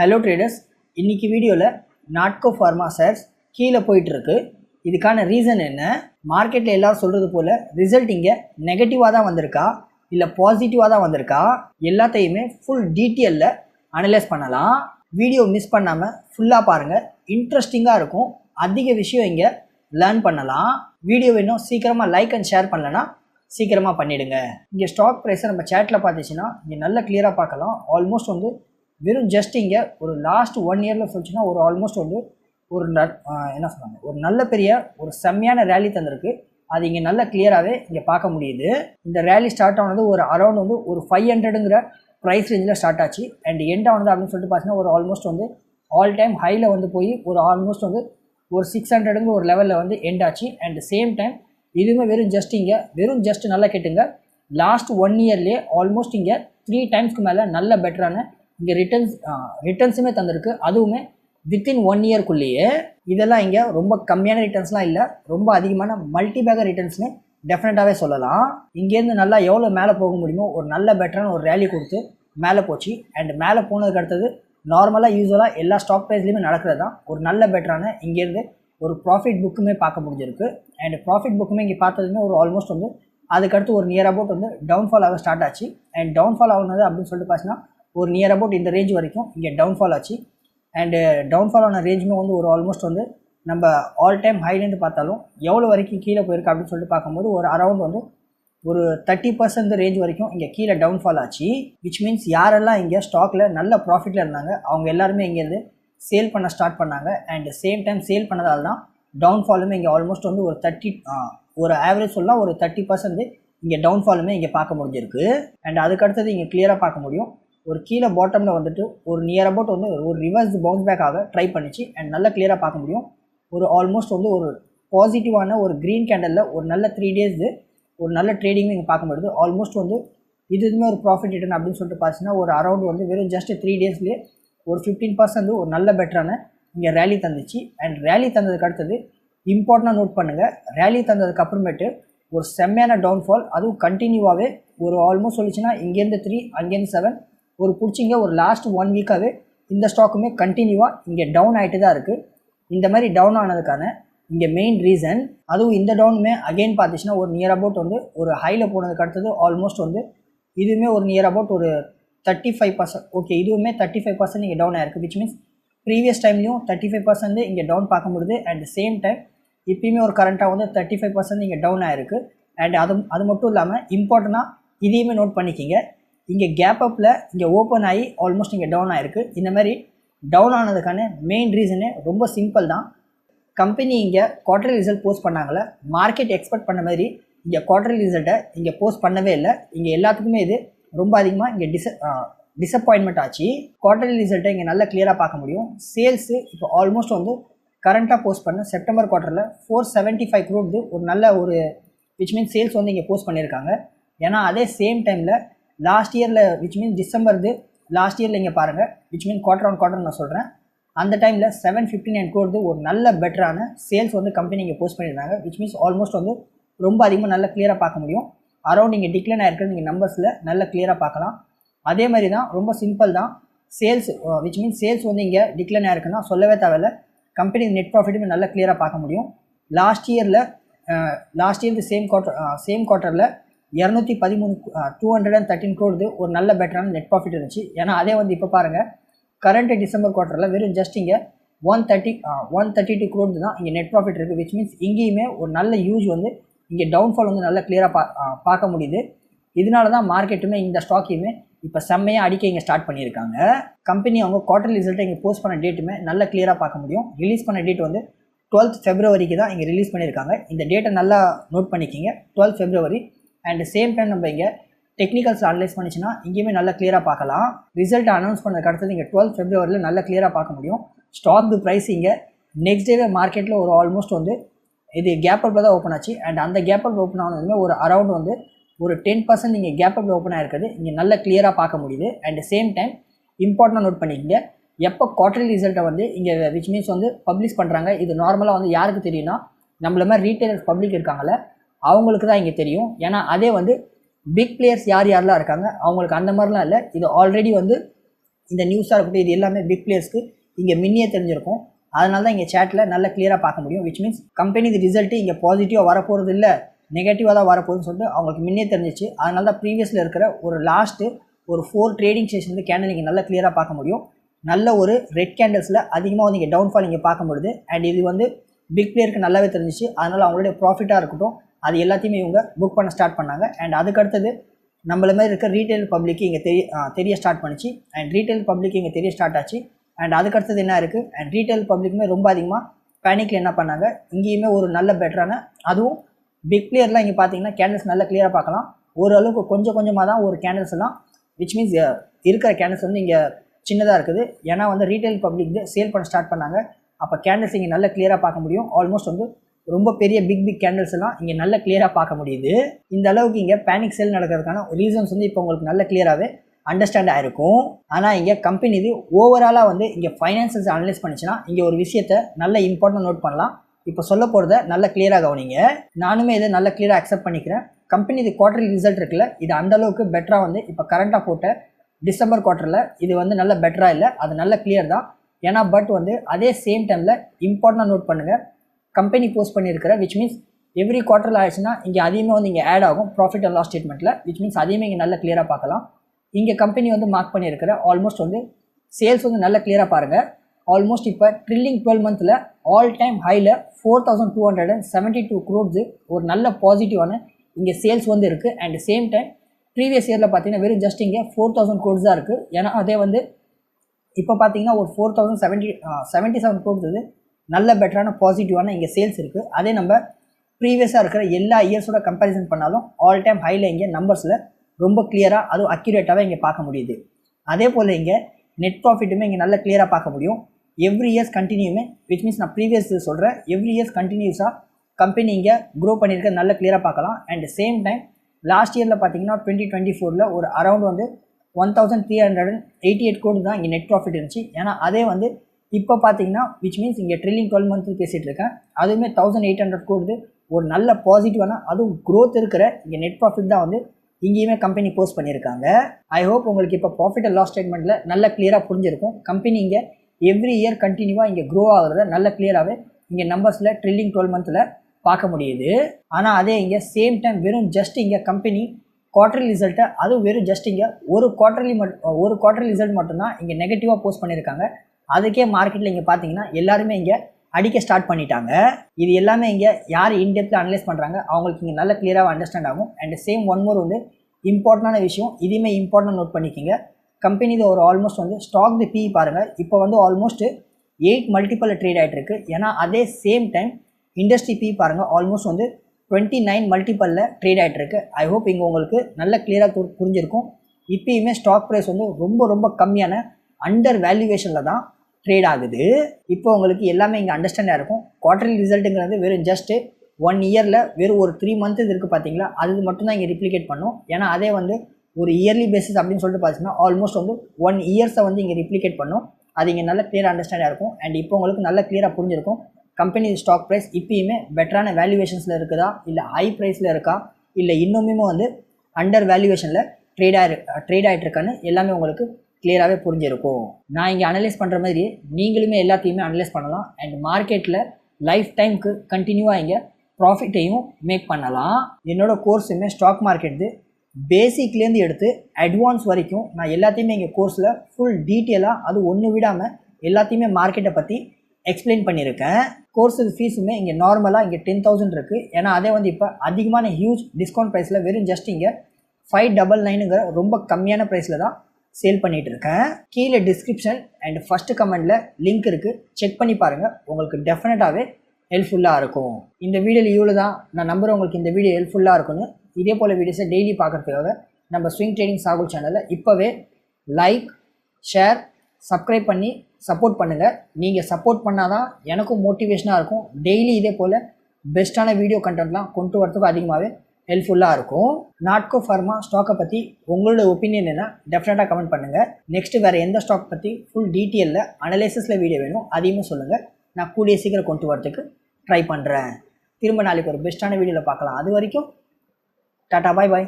Hello traders இன்னைக்கு வீடியோவில் Natco pharma shares கீழே போயிட்டுருக்கு. இதுக்கான ரீசன் என்ன? மார்க்கெட்டில் எல்லோரும் சொல்கிறது போல் ரிசல்ட் இங்கே நெகட்டிவாக தான் வந்திருக்கா? இல்லை பாசிட்டிவாக தான் வந்திருக்கா? எல்லாத்தையுமே ஃபுல் டீட்டெயிலில் அனலைஸ் பண்ணலாம். வீடியோ மிஸ் பண்ணாமல் ஃபுல்லாக பாருங்கள் இன்ட்ரெஸ்டிங்காக இருக்கும். அதிக விஷயம் இங்கே லேர்ன் பண்ணலாம். வீடியோ இன்னும் சீக்கிரமாக லைக் அண்ட் ஷேர் பண்ணலன்னா சீக்கிரமாக பண்ணிவிடுங்க இங்கே ஸ்டாக் ப்ரைஸை நம்ம சேட்டில் பார்த்துச்சுன்னா இங்கே நல்ல கிளியராக பார்க்கலாம். ஆல்மோஸ்ட் வந்து வெறும் ஜஸ்ட் இங்கே ஒரு லாஸ்ட் ஒன் இயரில் சொல்லிச்சுன்னா ஒரு ஆல்மோஸ்ட் வந்து ஒரு ந- என்ன சொன்னாங்க ஒரு நல்ல பெரிய ஒரு செம்மையான ரேலி தந்திருக்கு. அது இங்கே நல்ல கிளியராகவே இங்கே பார்க்க முடியுது. இந்த ரேலி ஸ்டார்ட் ஆனது ஒரு அரௌண்ட் வந்து ஒரு ஃபைவ் ஹண்ட்ரடுங்கிற ப்ரைஸ் ரேஞ்சில் ஸ்டார்ட் ஆச்சு. அண்ட் எண்ட் ஆனது அப்படின்னு சொல்லிட்டு பார்த்தீங்கன்னா ஒரு ஆல்மோஸ்ட் வந்து ஆல் டைம் ஹையில் வந்து போய் ஒரு ஆல்மோஸ்ட் வந்து ஒரு சிக்ஸ் ஹண்ட்ரடுங்கிற ஒரு லெவலில் வந்து எண்ட் ஆச்சு. அண்ட் சேம் டைம் இதுவுமே வெறும் ஜஸ்ட் இங்கே வெறும் ஜஸ்ட் நல்லா கேட்டுங்க. லாஸ்ட் ஒன் இயர்லேயே ஆல்மோஸ்ட் இங்கே த்ரீ டைம்ஸ்க்கு மேலே நல்ல பெட்டரான இங்கே ரிட்டர்ன்ஸ் ரிட்டர்ன்ஸுமே தந்திருக்கு. அதுவுமே வித்தின் ஒன் இயர்க்குள்ளேயே இதெல்லாம் இங்கே ரொம்ப கம்மியான ரிட்டர்ன்ஸ்லாம் இல்லை ரொம்ப அதிகமான மல்டி பேக்கர் ரிட்டர்ன்ஸ்னு டெஃபினட்டாகவே சொல்லலாம். இங்கேருந்து நல்லா எவ்வளோ மேலே போக முடியுமோ ஒரு நல்ல பெட்டரான ஒரு ரேலி கொடுத்து மேலே போச்சு. அண்ட் மேலே போனதுக்கு அடுத்தது நார்மலாக யூஸ்வலாக எல்லா ஸ்டாக் ப்ரைஸ்லையுமே நடக்கிறது தான். ஒரு நல்ல பெட்டரான இங்கேருந்து ஒரு ப்ராஃபிட் புக்குமே பார்க்க முடிஞ்சிருக்கு. அண்ட் ப்ராஃபிட் புக்குமே இங்கே பார்த்ததுமே ஒரு ஆல்மோஸ்ட் வந்து அதுக்கடுத்து ஒரு நியர் அபவுட் வந்து டவுன்ஃபால் ஆக ஸ்டார்ட் ஆச்சு. அண்ட் டவுன்ஃபால் ஆகுனது அப்படின்னு சொல்லிட்டு பார்த்தீங்கன்னா ஒரு நியர் அபவுட் இந்த ரேஞ்ச் வரைக்கும் இங்கே டவுன்ஃபால் ஆச்சு. அண்டு டவுன்ஃபால் uh, ஆன ரேஞ்சுமே வந்து ஒரு ஆல்மோஸ்ட் வந்து நம்ம ஆல் டைம் ஹைலேருந்து பார்த்தாலும் எவ்வளோ வரைக்கும் கீழே போயிருக்கு அப்படின்னு சொல்லிட்டு பார்க்கும்போது ஒரு அரௌண்ட் வந்து ஒரு தேர்ட்டி பர்சன்ட் ரேஞ்ச் வரைக்கும் இங்கே கீழே டவுன்ஃபால் ஆச்சு. விச் மீன்ஸ் யாரெல்லாம் இங்கே ஸ்டாக்கில் நல்ல ப்ராஃபிட்டில் இருந்தாங்க அவங்க எல்லாருமே இங்கேருந்து சேல் பண்ண ஸ்டார்ட் பண்ணாங்க. அண்ட் சேம் டைம் சேல் பண்ணதால் தான் டவுன்ஃபாலுமே இங்கே ஆல்மோஸ்ட் வந்து ஒரு தேர்ட்டி ஒரு ஆவரேஜ் சொல்லலாம் ஒரு தேர்ட்டி பர்சன்ட் இங்கே டவுன்ஃபாலுமே இங்கே பார்க்க முடிஞ்சிருக்கு. அண்ட் அதுக்கடுத்தது இங்கே கிளியராக பார்க்க முடியும். ஒரு கீழே பாட்டமில் வந்துட்டு ஒரு நியர் அபவுட் வந்து ஒரு ரிவர்ஸ் பவுன்ஸ் பேக் ஆக ட்ரை பண்ணிச்சு அண்ட் நல்லா கிளியராக பார்க்க முடியும். ஒரு ஆல்மோஸ்ட் வந்து ஒரு பாசிட்டிவான ஒரு க்ரீன் கேண்டலில் ஒரு நல்ல த்ரீ டேஸு ஒரு நல்ல ட்ரேடிங்கும் இங்கே பார்க்க முடியுது. ஆல்மோஸ்ட் வந்து இது இதுவுமே ஒரு ப்ராஃபிட் ரிட்டர்ன் அப்படின்னு சொல்லிட்டு பார்த்தீங்கன்னா ஒரு அரௌண்ட் வந்து வெறும் ஜஸ்ட் த்ரீ டேஸ்லேயே ஒரு ஃபிஃப்டீன் பர்சன்ட் ஒரு நல்ல பெட்டரான இங்கே ரேலி தந்துச்சு. அண்ட் ரேலி தந்ததுக்கு அடுத்தது இம்பார்ட்டண்டாக நோட் பண்ணுங்கள் ரேலி தந்ததுக்கு அப்புறமேட்டு ஒரு செம்மையான டவுன்ஃபால் அதுவும் கண்டினியூவாகவே ஒரு ஆல்மோஸ்ட் சொல்லிச்சுன்னா இங்கேருந்து த்ரீ அங்கேருந்து செவன் ஒரு பிடிச்சிங்க ஒரு லாஸ்ட் ஒன் வீக்காகவே இந்த ஸ்டாக்குமே கண்டினியூவாக இங்கே டவுன் ஆகிட்டு தான் இருக்குது இந்த மாதிரி டவுன் ஆனதுக்கான இங்கே மெயின் ரீசன் அதுவும் இந்த டவுனுமே அகைன் பார்த்துச்சுன்னா ஒரு நியர் அபவுட் வந்து ஒரு ஹையில் போனதுக்கு அடுத்தது ஆல்மோஸ்ட் வந்து இதுவுமே ஒரு நியர் அபவுட் ஒரு தேர்ட்டி ஃபைவ் பர்சன்ட் ஓகே இதுவுமே தேர்ட்டி ஃபைவ் பர்சன்ட் இங்கே டவுன் ஆயிருக்கு விச் மீன்ஸ் ப்ரீவியஸ் டைம்லையும் தேர்ட்டி ஃபைவ் பர்சன்ட் இங்கே டவுன் பார்க்க முடியுது அண்ட் சேம் டைம் இப்பயுமே ஒரு கரண்ட்டாக வந்து தேர்ட்டி ஃபைவ் பர்சன்ட் இங்கே டவுன் ஆயிருக்கு. அண்ட் அது அது மட்டும் இல்லாமல் இம்பார்ட்டண்ட்டாக இதையுமே நோட் பண்ணிக்கிங்க. இங்கே கேப் அப்பில் இங்கே ஓப்பன் ஆகி ஆல்மோஸ்ட் இங்கே டவுன் ஆகிருக்கு இந்த மாதிரி டவுன் ஆனதுக்கான மெயின் ரீசனே ரொம்ப சிம்பிள் தான். கம்பெனி இங்கே குவார்டர் ரிசல்ட் போஸ்ட் பண்ணாங்களே மார்க்கெட் எக்ஸ்பெக்ட் பண்ண மாதிரி இங்கே குவார்டர் ரிசல்ட்டை இங்கே போஸ்ட் பண்ணவே இல்லை. இங்கே எல்லாத்துக்குமே இது ரொம்ப அதிகமாக இங்கே டிச டிசப்பாயின்மெண்ட் ஆச்சு. குவார்டர்லி ரிசல்ட்டை இங்கே நல்லா கிளியராக பார்க்க முடியும். சேல்ஸு இப்போ ஆல்மோஸ்ட் வந்து கரண்ட்டாக போஸ்ட் பண்ண செப்டம்பர் குவார்ட்டரில் ஃபோர் செவன்ட்டி ஃபைவ் க்ரோடு ஒரு நல்ல ஒரு விச் மீன்ஸ் சேல்ஸ் வந்து இங்கே போஸ்ட் பண்ணியிருக்காங்க. ஏன்னா அதே சேம் டைமில் லாஸ்ட் இயரில் விச் மீன் டிசம்பர்து லாஸ்ட் இயரில் இங்கே பாருங்கள் which mean quarter on quarter நான் சொல்கிறேன் அந்த டைமில் செவன் ஃபிஃப்டி நைன் கோர்து ஒரு நல்ல பெட்டரான சேல்ஸ் வந்து கம்பெனி இங்கே போஸ்ட் பண்ணியிருந்தாங்க விச் மீன்ஸ் ஆல்மோஸ்ட் வந்து ரொம்ப அதிகமாக நல்லா கிளியராக பார்க்க முடியும். அரௌண்ட் இங்கே டிக்ளைன் ஆகிருக்கிற நீங்கள் நம்பர்ஸில் நல்ல கிளியராக பார்க்கலாம். அதே மாதிரி தான் ரொம்ப சிம்பிள் தான். சேல்ஸ் விச் மீன்ஸ் சேல்ஸ் வந்து இங்கே டிக்ளைன் ஆகிருக்குன்னா சொல்லவே தேவையில்ல. கம்பெனி நெட் ப்ராஃபிட்டுமே நல்லா கிளியராக பார்க்க முடியும். லாஸ்ட் இயரில் last year same quarter same குவார்ட்டரில் இரநூத்தி பதிமூணு டூ ஹண்ட்ரட் அண்ட் தேர்ட்டின் கோடுது ஒரு நல்ல பெட்டரான நெட் ப்ராஃபிட் இருந்துச்சு. ஏன்னா அதே வந்து இப்போ பாருங்கள் கரண்ட் டிசம்பர் குவார்ட்டரில் வெறும் ஜஸ்ட் இங்கே one thirty one thirty two crore தான் இங்கே நெட் ப்ராஃபிட் இருக்குது விச் மீன்ஸ் இங்கேயுமே ஒரு நல்ல யூஸ் வந்து இங்கே டவுன்ஃபால் வந்து நல்லா கிளியராக பா பார்க்க முடியுது. இதனால தான் மார்க்கெட்டுமே இந்த ஸ்டாக்கையுமே இப்போ செம்மையாக அடிக்க இங்கே ஸ்டார்ட் பண்ணியிருக்காங்க. கம்பெனி அவங்க குவார்டர் ரிசல்ட்டை இங்கே போஸ்ட் பண்ண டேட்டுமே நல்லா கிளியராக பார்க்க முடியும். ரிலீஸ் பண்ண டேட் வந்து டுவெல்த் ஃபெப்ரவரிக்கு தான் இங்கே ரிலீஸ் பண்ணியிருக்காங்க. இந்த டேட்டை நல்லா நோட் பண்ணிக்கிங்க. Twelfth February and same time நம்ம இங்கே டெக்னிக்கல்ஸ் அனலைஸ் பண்ணிச்சுன்னா இங்கேயுமே நல்லா கிளியராக பார்க்கலாம். ரிசல்ட் அனௌன்ஸ் பண்ணதுக்கு அடுத்தது இங்கே டுவெல்த் ஃபெப்ரவரியில் நல்லா கிளியராக பார்க்க முடியும். ஸ்டாக் ப்ரைஸ் இங்கே நெக்ஸ்ட் டேவே மார்க்கெட்டில் ஒரு ஆல்மோஸ்ட் வந்து இது கேப் அப்பில் தான் ஓப்பன் ஆச்சு. அண்ட் அந்த கேப் அப் ஓப்பன் ஆனதுமே ஒரு அரௌண்ட் வந்து ஒரு டென் பர்சன்ட் இங்கே கேப் அப்பில் ஓப்பன் ஆகிருக்குது இங்கே நல்லா கிளியராக பார்க்க முடியுது. அண்ட் சேம் டைம் இம்பார்ட்டண்டாக நோட் பண்ணிக்கங்க. எப்போ குவார்டர்லி ரிசல்ட்டை வந்து இங்கே விச் மீன்ஸ் வந்து பப்ளிஷ் பண்ணுறாங்க இது நார்மலாக வந்து யாருக்கு தெரியும்னா நம்மள மாதிரி ரீட்டைலர்ஸ் பப்ளிக் இருக்காங்களே அவங்களுக்கு தான் இங்கே தெரியும். ஏன்னா அதே வந்து பிக் பிளேயர்ஸ் யார் யாரெல்லாம் இருக்காங்க அவங்களுக்கு அந்த மாதிரிலாம் இல்லை. இது ஆல்ரெடி வந்து இந்த நியூஸாக இருக்கட்டும் இது எல்லாமே பிக் பிளேயர்ஸ்க்கு இங்கே மின்னியே தெரிஞ்சிருக்கும். அதனால தான் இங்கே சேட்டில் நல்ல கிளியராக பார்க்க முடியும். விச் மீன்ஸ் கம்பெனி இது ரிசல்ட்டு இங்கே பாசிட்டிவாக வரப்போகிறது இல்லை நெகட்டிவாக தான் வரப்போகுதுன்னு சொல்லிட்டு அவங்களுக்கு முன்னே தெரிஞ்சிச்சு. அதனால தான் ப்ரீவியஸில் இருக்கிற ஒரு லாஸ்ட்டு ஒரு ஃபோர் ட்ரேடிங் ஸ்டேஷன் வந்து கேண்டில் நீங்கள் நல்லா கிளியராக பார்க்க முடியும். நல்ல ஒரு ரெட் கேண்டல்ஸில் அதிகமாக வந்து இங்கே டவுன்ஃபால் இங்கே பார்க்க முடியுது. அண்ட் இது வந்து பிக் பிளேயருக்கு நல்லாவே தெரிஞ்சிச்சு. அதனால் அவங்களுடைய ப்ராஃபிட்டாக இருக்கட்டும் அது எல்லாத்தையுமே இவங்க புக் பண்ண ஸ்டார்ட் பண்ணாங்க. அண்ட் அதுக்கடுத்தது நம்மள மாதிரி இருக்க ரீட்டைல் பப்ளிக்கு இங்கே தெரிய தெரிய ஸ்டார்ட் பண்ணிச்சு. அண்ட் ரீட்டைல் பப்ளிக் இங்கே தெரிய ஸ்டார்ட் ஆச்சு. அண்ட் அதுக்கடுத்தது என்ன இருக்குது அண்ட் ரீட்டைல் பப்ளிக்குமே ரொம்ப அதிகமாக பேனிக்கில் என்ன பண்ணாங்க? இங்கேயுமே ஒரு நல்ல பெட்டரான அதுவும் பிக் பிளேயர்லாம் இங்கே பார்த்தீங்கன்னா கேண்டில்ஸ் நல்லா கிளியராக பார்க்கலாம் ஓரளவுக்கு கொஞ்சம் கொஞ்சமாக தான் ஒரு கேண்டில்ஸ் எல்லாம் விச் மீன்ஸ் இருக்கிற கேண்டில்ஸ் வந்து இங்கே சின்னதாக இருக்குது. ஏன்னா வந்து ரீட்டைல் பப்ளிக் சேல் பண்ண ஸ்டார்ட் பண்ணாங்க. அப்போ கேண்டில்ஸ் இங்கே நல்லா கிளியராக பார்க்க முடியும். ஆல்மோஸ்ட் வந்து ரொம்ப பெரிய பிக் பிக் கேண்டல்ஸ் எல்லாம் இங்கே நல்ல கிளியராக பார்க்க முடியுது. இந்த அளவுக்கு இங்கே பேனிக் சேல் நடக்கிறதுக்கான ரீசன்ஸ் வந்து இப்போ உங்களுக்கு நல்ல கிளியராகவே அண்டர்ஸ்டாண்ட் ஆயிருக்கும். ஆனால் இங்கே கம்பெனி இது ஓவராலாக வந்து இங்கே ஃபைனான்சஸ் அனலைஸ் பண்ணிச்சுன்னா இங்கே ஒரு விஷயத்த நல்ல இம்பார்ட்டன்ட் நோட் பண்ணலாம். இப்போ சொல்ல போகிறத நல்ல கிளியராக கவனிங்க. நானுமே இதை நல்ல கிளியராக அக்செப்ட் பண்ணிக்கிறேன். கம்பெனி இது குவார்டர்லி ரிசல்ட் இருக்குல்ல இது அந்த அளவுக்கு பெட்டராக வந்து இப்போ கரண்ட்டாக போட்ட டிசம்பர் குவார்ட்டரில் இது வந்து நல்ல பெட்டராக இல்லை அது நல்ல கிளியர் தான். ஏன்னா பட் வந்து அதே சேம் டைமில் இம்பார்ட்டண்டாக நோட் பண்ணுங்கள் கம்பெனி போஸ்ட் பண்ணியிருக்கிற விச் மீன்ஸ் எவ்ரி குவார்ட்டரில் ஆயிடுச்சுன்னா இங்கே அதிகமாக வந்து இங்கே ஆட் ஆகும் ப்ராஃபிட் அண்ட் லாஸ் ஸ்டேட்மெண்ட்டில் விச் மீன்ஸ் அதையுமே இங்கே நல்லா கிளியராக பார்க்கலாம். இங்கே கம்பெனி வந்து மார்க் பண்ணியிருக்கிற ஆல்மோஸ்ட் வந்து சேல்ஸ் வந்து நல்லா கிளியராக பாருங்கள் ஆல்மோஸ்ட் இப்போ ட்ரில்லிங் டுவெல் மந்தில் ஆல் டைம் ஹையில் four thousand two hundred and seventy two crores ஒரு நல்ல பாசிட்டிவான இங்கே சேல்ஸ் வந்து இருக்குது அண்ட் சேம் டைம் ப்ரீவியஸ் இயரில் பார்த்தீங்கன்னா வெறும் ஜஸ்ட் இங்கே ஃபோர் தௌசண்ட் க்ரோட்ஸ் தான் இருக்குது ஏன்னா அதே வந்து இப்போ பார்த்தீங்கன்னா ஒரு four thousand seventy seventy seven crores இது நல்ல பெட்டரான பாசிட்டிவான இங்கே சேல்ஸ் இருக்குது அதே நம்ம ப்ரீவியஸாக இருக்கிற எல்லா இயர்ஸோட கம்பேரிசன் பண்ணாலும் ஆல் டைம் ஹையில் இங்கே நம்பர்ஸில் ரொம்ப கிளியராக அதுவும் அக்யூரேட்டாகவே இங்கே பார்க்க முடியுது. அதே போல் இங்கே நெட் ப்ராஃபிட்டுமே இங்கே நல்லா கிளியராக பார்க்க முடியும். எவ்ரி இயர்ஸ் கண்டினியூமே விச் மீன்ஸ் நான் ப்ரீவியஸ் சொல்கிறேன் எவ்ரி இயர்ஸ் கண்டினியூஸாக கம்பெனி இங்கே க்ரோ பண்ணியிருக்க நல்ல கிளியராக பார்க்கலாம். அண்ட் சேம் டைம் லாஸ்ட் இயரில் பார்த்தீங்கன்னா டுவெண்ட்டி டுவெண்ட்டி ஃபோரில் ஒரு அரௌண்ட் வந்து one thousand three hundred and eighty eight கோடி தான் இங்கே நெட் ப்ராஃபிட் இருந்துச்சு. ஏன்னா அதே வந்து இப்போ பார்த்தீங்கன்னா விச் மீன்ஸ் இங்கே ட்ரில்லிங் டுவெல் மந்த்து பேசிகிட்டு இருக்கேன். அதுவுமே தௌசண்ட் எயிட் ஹண்ட்ரட் கோடுது. ஒரு நல்ல பாசிட்டிவான அதுவும் க்ரோத் இருக்கிற இங்கே நெட் ப்ராஃபிட் தான் வந்து இங்கேயுமே கம்பெனி போஸ்ட் பண்ணியிருக்காங்க. ஐ ஹோப் உங்களுக்கு இப்போ ப்ராஃபிட் அண்ட் லாஸ் ஸ்டேட்மெண்ட்டில் நல்ல கிளியராக புரிஞ்சிருக்கும். கம்பெனி இங்கே எவ்ரி இயர் கண்டினியூவாக இங்கே க்ரோ ஆகிறத நல்ல கிளியராகவே இங்கே நம்பர்ஸில் ட்ரில்லிங் டுவெல் மந்தில் பார்க்க முடியுது. ஆனால் அதே இங்கே சேம் டைம் வெறும் ஜஸ்ட் இங்கே கம்பெனி குவார்டர்லி ரிசல்ட்டை அதுவும் வெறும் ஜஸ்ட் இங்கே ஒரு குவார்டர்லி மட்டும் ஒரு குவார்டர்லி ரிசல்ட் மட்டும்தான் இங்கே நெகட்டிவாக போஸ்ட் பண்ணியிருக்காங்க. அதுக்கே மார்க்கெட்டில் இங்கே பார்த்தீங்கன்னா எல்லாருமே இங்கே அடிக்க ஸ்டார்ட் பண்ணிட்டாங்க. இது எல்லாமே இங்கே யார் இன்டெப்த்தில் அனலைஸ் பண்ணுறாங்க அவங்களுக்கு இங்கே நல்ல கிளியராக அண்டர்ஸ்டாண்ட் ஆகும். அண்ட் சேம் ஒன் மோர் வந்து இம்பார்ட்டண்டான விஷயம் இதையுமே இம்பார்ட்டன்ட் நோட் பண்ணிக்கிங்க. கம்பெனி இது ஒரு ஆல்மோஸ்ட் வந்து ஸ்டாக் தி பி பாருங்கள் இப்போ வந்து ஆல்மோஸ்ட் எயிட் மல்டிப்பிள் ட்ரேட் ஆகிட்டு ஏன்னா அதே சேம் டைம் இண்டஸ்ட்ரி பி பாருங்கள் ஆல்மோஸ்ட் வந்து டுவெண்ட்டி நைன் மல்டிப்பலில் ட்ரேட் ஆகிட்டு ஐ ஹோப் இங்கே உங்களுக்கு நல்ல கிளியராக புரிஞ்சிருக்கும். இப்பயுமே ஸ்டாக் ப்ரைஸ் வந்து ரொம்ப ரொம்ப கம்மியான அண்டர் வேல்யூவேஷனில் தான் ட்ரேட் ஆகுது. இப்போ உங்களுக்கு எல்லாமே இங்கே அண்டர்ஸ்டாண்டாக இருக்கும். குவார்டர்லி ரிசல்ட்டுங்கிறது வெறும் ஜஸ்ட்டு ஒன் இயரில் வெறும் ஒரு த்ரீ மந்த் இருக்குது பார்த்தீங்களா அது மட்டும்தான் இங்கே ரிப்ளிகேட் பண்ணும். ஏன்னா அதே வந்து ஒரு இயர்லி பேசிஸ் அப்படின்னு சொல்லிட்டு பார்த்தீங்கன்னா ஆல்மோஸ்ட் வந்து ஒன் இயர்ஸை வந்து இங்கே ரிப்ளிகேட் பண்ணும். அது இங்கே நல்ல கிளியர் அண்டர்ஸ்டாண்டாக இருக்கும். அண்ட் இப்போ உங்களுக்கு நல்ல கிளியராக புரிஞ்சிருக்கும். கம்பெனி ஸ்டாக் ப்ரைஸ் இப்பயுமே பெட்டரான வேல்யூவேஷன்ஸில் இருக்குதா? இல்லை ஹை ப்ரைஸில் இருக்கா? இல்லை இன்னுமே வந்து அண்டர் வேல்யூவேஷனில் ட்ரேட் ஆகி ட்ரேட் ஆகிட்டு இருக்கான்னு எல்லாமே உங்களுக்கு கிளியராகவே புரிஞ்சிருக்கும். நான் இங்கே அனலைஸ் பண்ணுற மாதிரி நீங்களுமே எல்லாத்தையுமே அனலைஸ் பண்ணலாம். அண்ட் மார்க்கெட்டில் லைஃப் டைம்க்கு கண்டினியூவாக இங்கே ப்ராஃபிட்டையும் மேக் பண்ணலாம். என்னோட கோர்ஸுமே ஸ்டாக் மார்க்கெட்டு பேசிக்லேருந்து எடுத்து அட்வான்ஸ் வரைக்கும் நான் எல்லாத்தையுமே இங்கே கோர்ஸில் ஃபுல் டீட்டெயிலாக அது ஒன்று விடாமல் எல்லாத்தையுமே மார்க்கெட்டை பற்றி எக்ஸ்பிளைன் பண்ணியிருக்கேன். கோர்ஸுக்கு ஃபீஸுமே இங்கே நார்மலாக இங்கே டென் தௌசண்ட் இருக்குது ஏன்னா அதே வந்து இப்போ அதிகமான ஹியூஜ் டிஸ்கவுண்ட் ப்ரைஸில் வெறும் ஜஸ்ட் இங்கே ஃபைவ் டபுள் நைனுங்கிற ரொம்ப கம்மியான ப்ரைஸில் தான் சேல் பண்ணிகிட்டு இருக்கேன் கீழே டிஸ்கிரிப்ஷன் அண்ட் ஃபஸ்ட்டு கமெண்டில் லிங்க் இருக்குது செக் பண்ணி பாருங்கள் உங்களுக்கு டெஃபினட்டாகவே ஹெல்ப்ஃபுல்லாக இருக்கும். இந்த வீடியோவில் இவ்வளோ தான் நான் நம்புகிறேன் உங்களுக்கு இந்த வீடியோ ஹெல்ப்ஃபுல்லாக இருக்கும்னு. இதே போல் வீடியோஸை டெய்லி பார்க்குறதுக்காக நம்ம ஸ்விங் ட்ரேடிங் சாகுல் சேனலில் இப்போவே லைக் ஷேர் சப்ஸ்கிரைப் பண்ணி சப்போர்ட் பண்ணுங்கள் நீங்கள் சப்போர்ட் பண்ணால் தான் எனக்கும் மோட்டிவேஷனாக இருக்கும். டெய்லி இதே போல் பெஸ்ட்டான வீடியோ கண்டென்ட்லாம் கொண்டு வரதுக்கு அதிகமாகவே ஹெல்ப்ஃபுல்லாக இருக்கும். நாட்கோ ஃபார்மா ஸ்டாக்கை பற்றி உங்களோட ஒப்பீனியன் என்ன? டெஃபினட்டாக கமெண்ட் பண்ணுங்கள் நெக்ஸ்ட்டு வேறு எந்த ஸ்டாக் பற்றி ஃபுல் டீட்டெயிலில் அனலைசிஸில் வீடியோ வேணும் அதையுமே சொல்லுங்கள் நான் கூடிய சீக்கிரம் கொண்டு வரதுக்கு ட்ரை பண்ணுறேன் திரும்ப நாளைக்கு ஒரு பெஸ்ட்டான வீடியோவில் பார்க்கலாம். அது வரைக்கும் டாட்டா பாய் பாய்